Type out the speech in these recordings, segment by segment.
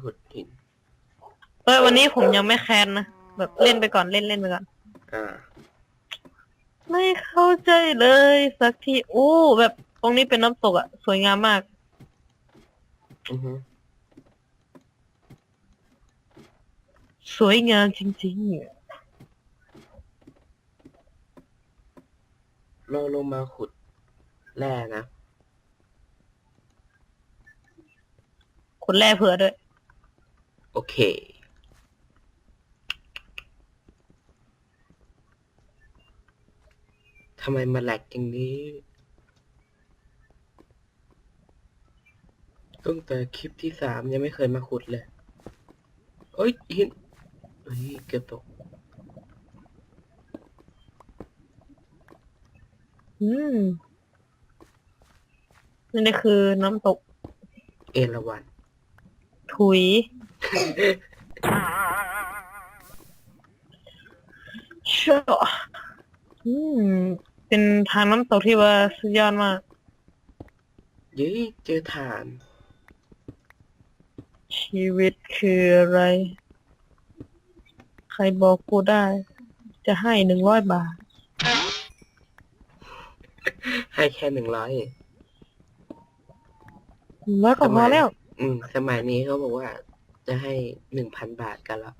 ที่ขุดหิน เอ้ยวันนี้ผมยังไม่แคนนะแบบเล่นไปก่อนเล่นเล่นไปก่อน อ่า ไม่เข้าใจเลย สักทีโอ้แบบตรงนี้เป็นน้ำตกอะสวยงามมาก อือฮึสวยงามจริงเราลงมาขุดแร่นะ ๆคนแร่เผื่อด้วย โอเค ทำไมมาแหลกอย่างนี้ ตั้งแต่คลิปที่สามยังไม่เคยมาขุดเลย เอ้ยหินเฮ้ยเกือบตก อืมนี่คือน้ำตก เอราวันถุย เชื่ออืมเป็นทางน้ำตกที่ว่าสุดยอดมาก เย้ยเจอฐาน ชีวิตคืออะไร ใครบอกกูได้ จะให้หนึ่งร้อยบาท ให้แค่หนึ่งร้อยแล้วก็พอแล้ว อืม สมัยนี้เขาบอกว่า จะให้หนึ่งพันบาทกันแล้ว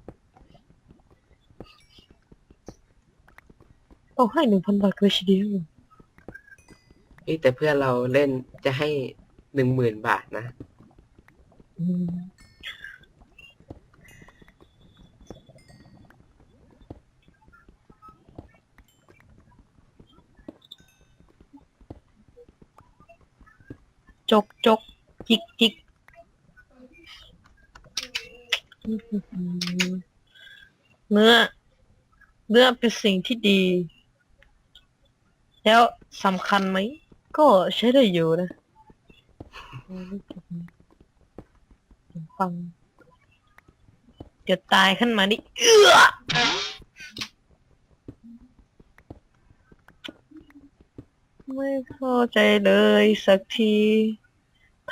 ต้องให้หนึ่งพันบาทเลยทีเดียวเอ้ยแต่เพื่อนเราเล่นจะให้หนึ่งหมื่นบาทนะ อืมจกจกจิกจิก เนื้อเนื้อเป็นสิ่งที่ดี แล้วสำคัญไหม ก็ใช้ได้อยู่นะฟังเดี๋ยวตายขึ้นมานี่เอื้อไม่เข้าใจเลยสักที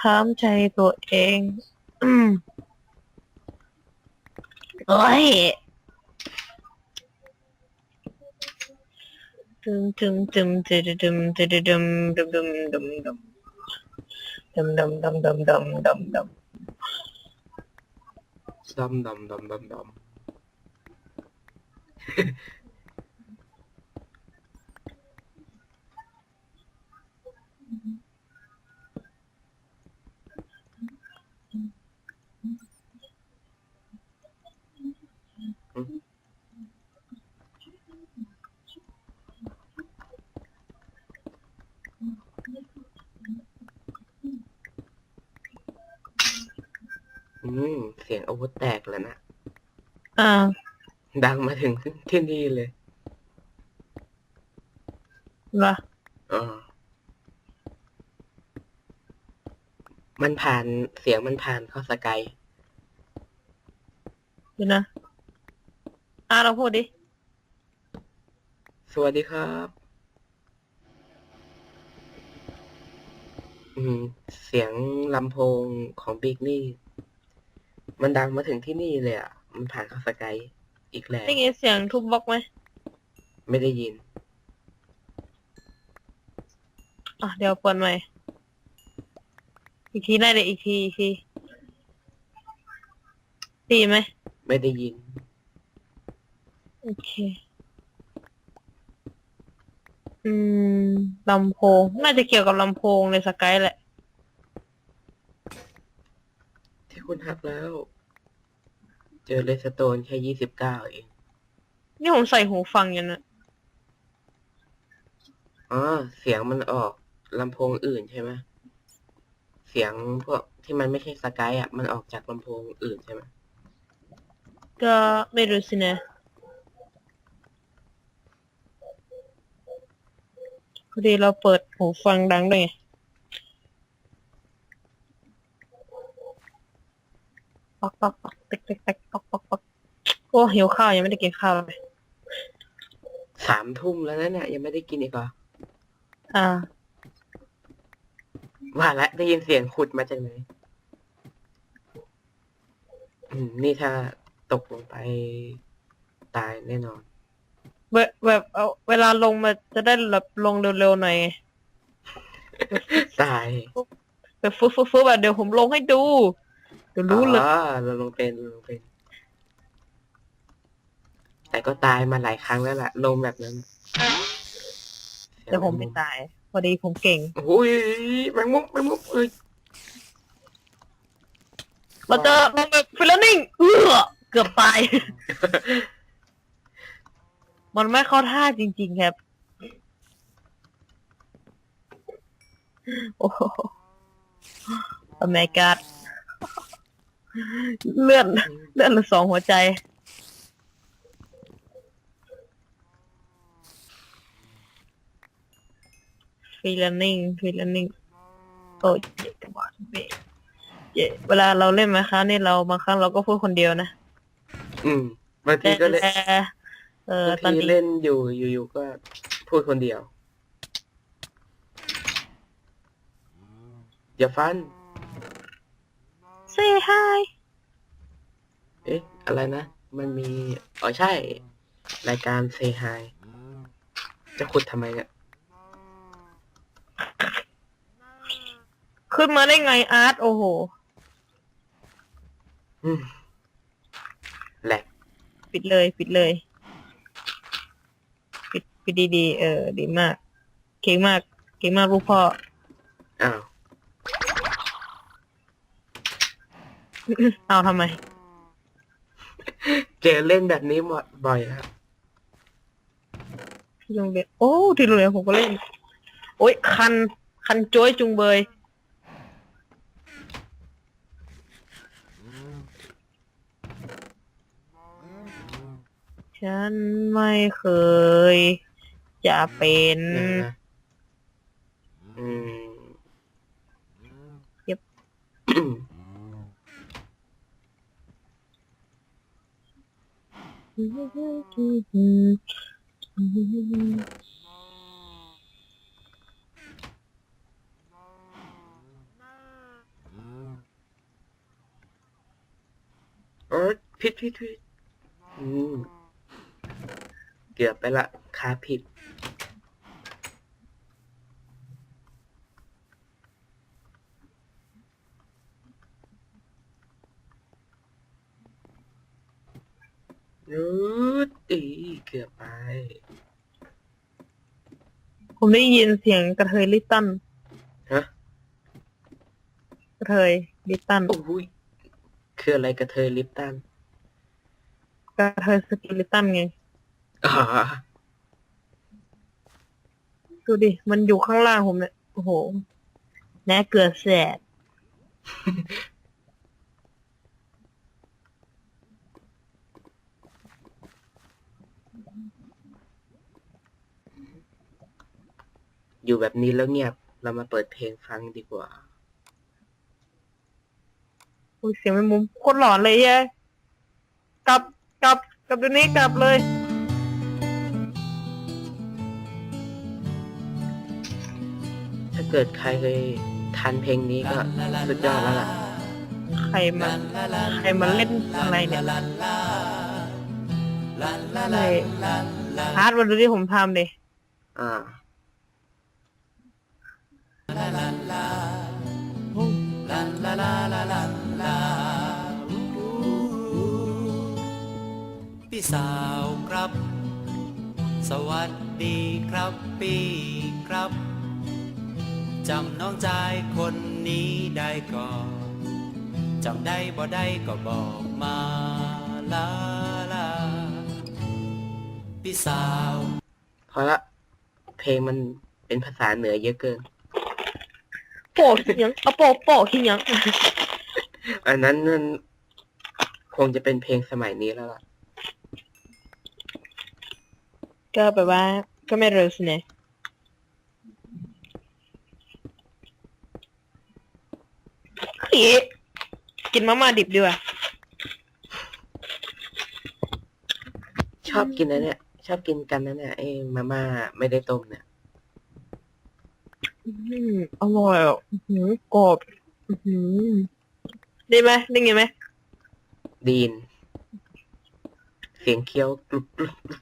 ถามใจตัวเอง อืม โอ้ยตึมตึมตึมตึมตึมตึมตึมตึมตึมตึมตึมตึมตึมตึมตึมตึมตึมตึมดำดำดำดำดำ อืม เสียงอาวุธแตกแล้วนะอ่าดังมาถึงที่นี่เลยเหรออ๋อมันผ่านเสียงมันผ่านเข้าสกายเดี๋ยวนะอ่าเราพูดดิ สวัสดีครับ อืม เสียงลำโพงของบิ๊กนี่ มันดังมาถึงที่นี่เลยอะ มันผ่านเข้าสกายอีกแล้ว ได้ยินเสียงทุบบล็อกไหมไม่ได้ยิน อะเดี๋ยวเปิดใหม่ อีกทีได้เลยอีกทีอีกทีดีไหม ไม่ได้ยิน โอเค อืมลำโพง น่าจะเกี่ยวกับลำโพงในสกายแหละ ที่ คุณหักแล้ว เจอเลสโตนแค่ยี่สิบเก้าเองนี่ผมใส่หูฟังอยู่นะอ๋อเสียงมันออกลำโพงอื่นใช่ไหมเสียงพวกที่มันไม่ใช่สกายอะ มันออกจากลำโพงอื่นใช่ไหมก็ไม่รู้สินะพอดีเราเปิดหูฟังดังด้วยไง ปอกปอกปอกติ๊กติ๊กติ๊กปอกปอกปอกโอ้หิวข้าวยังไม่ได้กินข้าวเลย สามทุ่มแล้วนะเนี่ยยังไม่ได้กินอีกเหรออ่า ว่าแล้วได้ยินเสียงขุดมาจากไหนอืมนี่ถ้าตกลงไปตายแน่นอน เวแบบเอาเวลาลงมาจะได้แบบลงเร็วๆหน่อยไงตาย แบบฟุ๊บฟุ๊บฟุ๊บแบบเดี๋ยวผมลงให้ดู เดี๋ยวรู้เลยอ๋อเราลงเป็นเราลงเป็น แต่ก็ตายมาหลายครั้งแล้วล่ะลงแบบนั้นแต่ผมไม่ตาย พอดีผมเก่งโอ้ยแมงมุมแมงมุมเอ้ยเราเจอลงแบบฟิลนิ่งเอื้อเกือบตาย มันไม่เข้าท่าจริง ๆ ครับ โอ้โหอ เมริกาเลื่อน เลื่อนละสองหัวใจฟีลนิ่งฟีลนิ่งโอ้ยเจ็บจังหวะเบรกเจ๊เวลาเราเล่นมาครั้งนี่เราบางครั้งเราก็พูดคนเดียวนะอืมบางทีก็เล่นแต่เออบางตอนทีนี้เล่นอยู่อยู่ๆก็พูดคนเดียว อย่าฟัน say hi เอ๊ะ อะไรนะ มันมี อ๋อใช่ รายการเซฮายจะขุดทำไมเนี่ยขึ้นมาได้ไงอาร์ตโอ้โห อืมแหลกปิดเลย ปิดเลย ปิดปิดดีๆเออ ดีมาก เก่งมาก เก่งมากลูกพ่อ อ้าว เอาทำไม เจอเล่นแบบนี้หมดบ่อยแล้วที่โรงเรียนโอ้ ที่โรงเรียนผมก็เล่น โอ้ย คัน คันจ้อยจุงเบย ฉันไม่เคย จะเป็นนะอืม เย็บ เออผิดผิดผิดอืมเกือบไปละคาผิด นูดอีเกือบไป ผมได้ยินเสียงกระเทยลิตตันฮะ กระเทยลิตตันโอ้ยคืออะไรกระเทยลิปตันกระเทยสกิลิตตันไง อ๋อดูดิ มันอยู่ข้างล่างผมเนี่ย โอ้โห แน่เกลือแสด อยู่แบบนี้แล้วเงียบ เรามาเปิดเพลงฟังดีกว่า อุ้ยเสียงแมงมุมโคตรหลอนเลยแย่กลับกลับกลับเดี๋ยวนี้กลับเลย ถ้าเกิดใครเคยทันเพลงนี้ก็สุดยอดแล้วล่ะ ใครมาใครมาเล่นอะไรเนี่ยอะไรฮาร์ดวันดูที่ผมทำดิอ่า พี่สาวครับ สวัสดีครับพี่ครับ จำน้องชายคนนี้ได้ก่อนจำได้บ่ได้ก็บอกมาลาลาพี่สาว เพราะละเพลงมันเป็นภาษาเหนือเยอะเกิน โปะขี้ยังเอาโปะโปะขี้ยังอันนั้นมันคงจะเป็นเพลงสมัยนี้แล้วล่ะ ก็แบบว่า ก็ไม่รู้สินะเฮ้ยกินมาม่าดิบดีกว่าชอบกินนะเนี่ย ชอบกินกันนะเนี่ยไอ้มาม่าไม่ได้ต้มเนี่ย อืมอร่อยอะอื้อหือกรอบอื้อหือได้ไหมได้ไงไหมดีน เสียงเคี้ยวกรุบกรุบกรุบ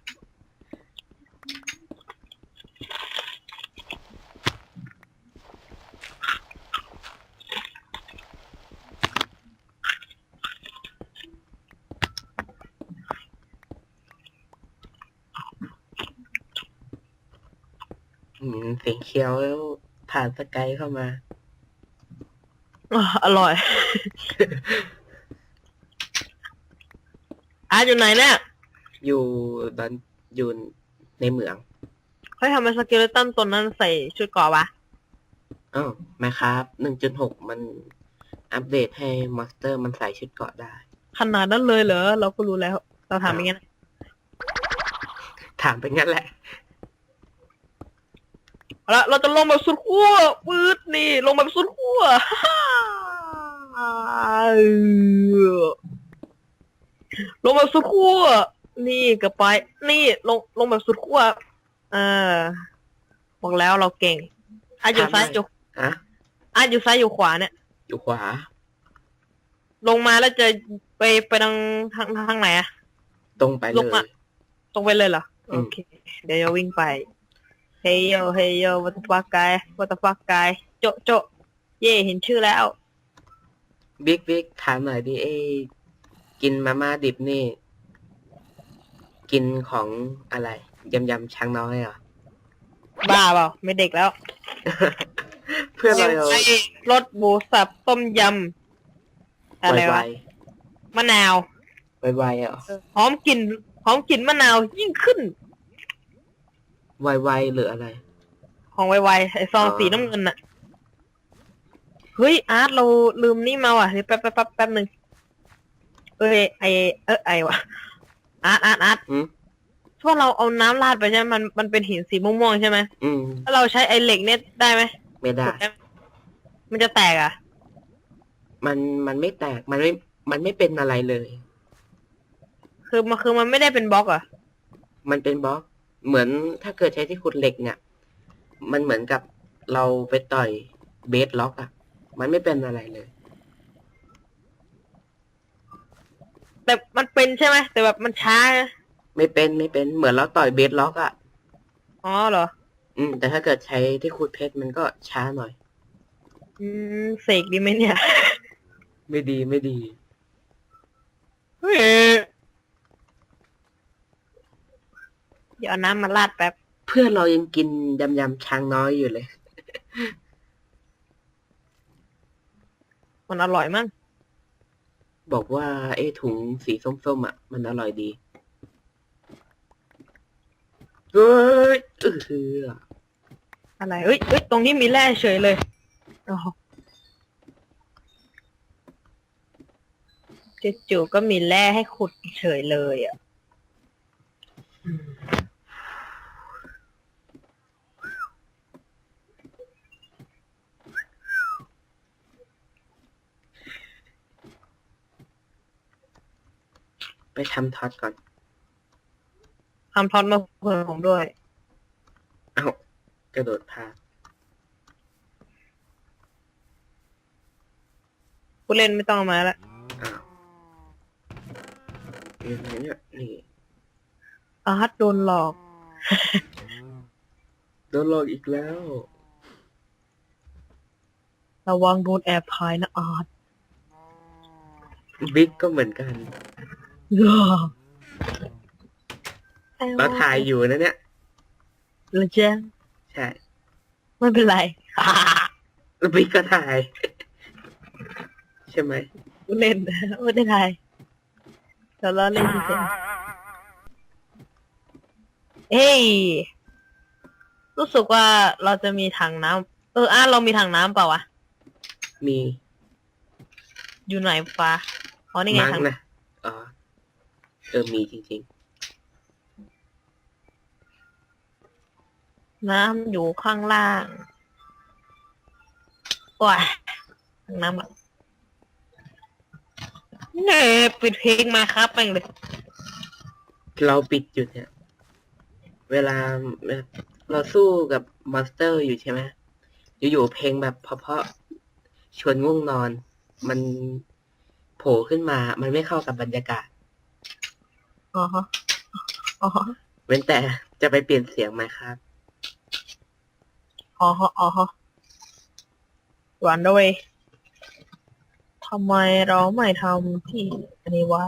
อืมเสียงเคี้ยวแล้ว ผ่านสกายเข้ามาอะอร่อย อาร์ตอยู่ไหนเนี่ยอยู่ตอนอยู่ในเหมืองเฮ้ยทำไมสเกเลตันตัวนั้นใส่ชุดเกราะวะ อ้าวมาครับหนึ่งจุดหกมันอัปเดตให้มอนสเตอร์มันใส่ชุดเกราะได้ ขนาดนั้นเลยเหรอ เราก็รู้แล้ว เราถามอย่างงี้นะถามไปงั้นแหละ เอาละเราจะลงแบบสุดขั้วปื๊ดนี่ ลงแบบสุดขั้วลงแบบสุดขั้วนี่กลับไป นี่ลงลงแบบสุดขั้วเออบอกแล้วเราเก่งอาอยู่ซ้ายทำไมอยู่อะอาอยู่ซ้ายอยู่ขวาเนี่ย อยู่ขวา ลงมาแล้วจะไปไปทางทางทางไหนอะตรงไปเลลงยมาตรงไปเลยเหรออืโอมเค เดี๋ยวจะวิ่งไปเฮ ยโยเฮยโยวัตฟักกายวัตฟักกายโจะโจะเย่เห็นชื่อแล้ว บิ๊กบิ๊กถามหน่อยดิเอ้กินมาม่าดิบนี่ กินของอะไรยำยำช้างน้อยเหรอ บ้าเปล่าไม่เด็กแล้วเพื่อนเราไอ้รสหมูสับต้มยำอะไรไววะมะนาวไวไวๆเหรอ หอมกลิ่นหอมกลิ่นมะนาวยิ่งขึ้น ไวไวๆหรืออะไร ของไวๆไอซองอ๋อ สีน้ำเงินน่ะ เฮ้ย อาร์ตเราลืมนี่มาว่ะเดี๋ยวแป๊บแป๊บแป๊บแป๊บหนึ่งเอ้ยไอเออไอวะอาร์ตอาร์ตอาร์ตอืมช่วงเราเอาน้ำราดไปใช่ไหมมันมันเป็นหินสีม่วงๆใช่ไหมอืมถ้าเราใช้ไอเหล็กเนี่ยได้ไหมไม่ได้กดไหมมันจะแตกอะ มันมันไม่แตกมันไม่มันไม่เป็นอะไรเลย คือมันคือมันไม่ได้เป็นบล็อกอะ มันเป็นบล็อก เหมือนถ้าเกิดใช้ที่ขุดเหล็กเนี่ย มันเหมือนกับเราไปต่อยเบสล็อกอะมันไม่เป็นอะไรเลย แต่มันเป็นใช่ไหมแต่แบบมันช้านะไม่เป็นไม่เป็นเหมือนเราต่อยเบสล็อกอะอ๋อเหรอ อืม แต่ถ้าเกิดใช้ที่ขุดเพชรมันก็ช้าหน่อย อืมเสกดีไหมเนี่ย ไม่ดีไม่ดี เฮ้ย เดี๋ยวเอาน้ำมาราดแป๊บ เพื่อนเรายังกินยำยำช้างน้อยอยู่เลย มันอร่อยมั้งบอกว่าไอ้ถุงสีส้มๆอะ มันอร่อยดีเฮ้ยเอออะไรเอ้ยเอ้ยตรงนี้มีแร่เฉยเลยอ๋อจู่ๆก็มีแร่ให้ขุดเฉยเลยอะ ไปทำท็อตก่อนทำท็อตมาเพิ่มผมด้วย เอ้ากระโดดพลาดผู้เล่นไม่ต้องเอามาละอ้าวยังไงเนี่ยนี่อาร์ตโดนหลอก โดนหลอกอีกแล้ว ระวังโดนแอบถ่ายนะอาร์ตบิ๊กก็เหมือนกัน เราถ่ายอยู่นะเนี่ยแล้วเจ้าใช่ ไม่เป็นไรแล้วบิ๊กก็ถ่าย ใช่ไหมผู้เล่นไม่ได้ถ่ายเราล้อเล่นเฉยๆเฮ้ยรู้สึกว่าเราจะมีถังน้ำเอออาร์ตเรามีถังน้ำเปล่าวะมีอยู่ไหนฟ้าอ๋อนี่ไงมั้งถัง นะ อ๋อ เออมีจริงน้ำอยู่ข้างล่างว้ายถังน้ำอะเน่ปิดเพลงมาครับแม่งเลย ๆ เราปิดจุดเนี่ยเวลาเราสู้กับมอนสเตอร์อยู่ใช่ไหมอยู่ๆเพลงแบบเพราะๆชวนง่วงนอน มันผผล่ขึ้นมา มันไม่เข้ากับบรรยากาศ อ๋อฮะอ๋อฮะเว้นแต่จะไปเปลี่ยนเสียงไหมครับ อ๋อฮะอ๋อฮะหวานด้วยทำไมเราไม่ทำที่อันนี้วะ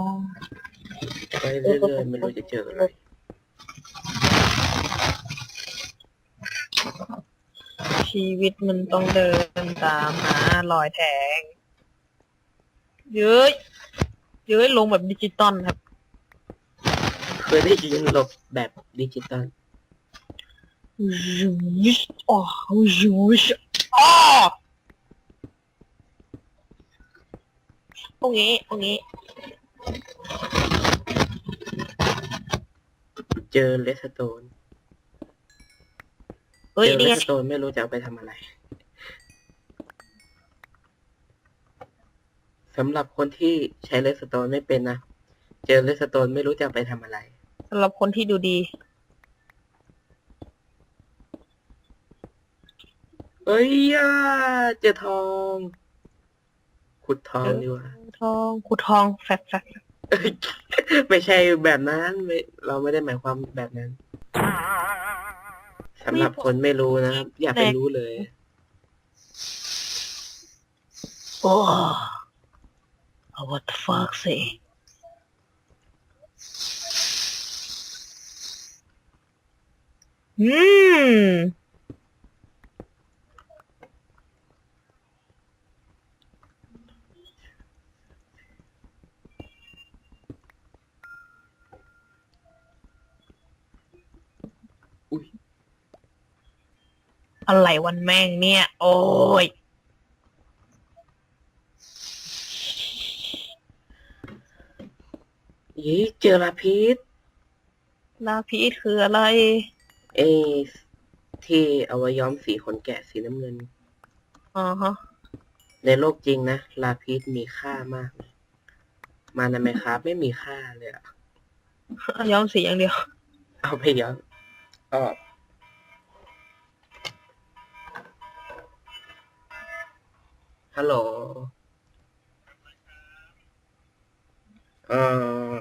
ไปเรื่อยๆไม่รู้จะเจออะไรชีวิตมันต้องเดินตามหารอยแทงเย้ยเย้ยลงแบบดิจิตอลครับ เคยได้ยินหลบแบบดิจิตอลยุชอ๋อยุชอ๋อตรงนี้ตรงนี้ เจอเลสโตนเฮ้ยเจอนี่เลไงสโตนไม่รู้จะเอาไปทำอะไรสำหรับคนที่ใช้เลสโตนไม่เป็นนะ เจอเลสโตนไม่รู้จะเอาไปทำอะไร สำหรับคนที่ดูดี เอ้ยอะเจอทอง ขุดทองเออดีกว่าทองขุดทองแฟบแฟบเอ้ยไม่ใช่แบบนั้นไม่เราไม่ได้หมายความแบบนั้นสำหรับคนไม่รู้นะครับอย่าไปรู้เลย โอ้ what the fuck สิ อืมอุ๊ยอะไรวันแม่งเนี่ย โอ้ยยี่เจอลาพิษลาพีชคืออะไร เอที่เอาไว้ย้อมสีขนแกะสีน้ำเงิน อ๋อฮะในโลกจริงนะ ลาพิษมีค่ามากนะมาในไหมครับไม่มีค่าเลยอะย้อมสีอย่างเดียว เอาไปย้อมออกฮัลโหลเอ่อ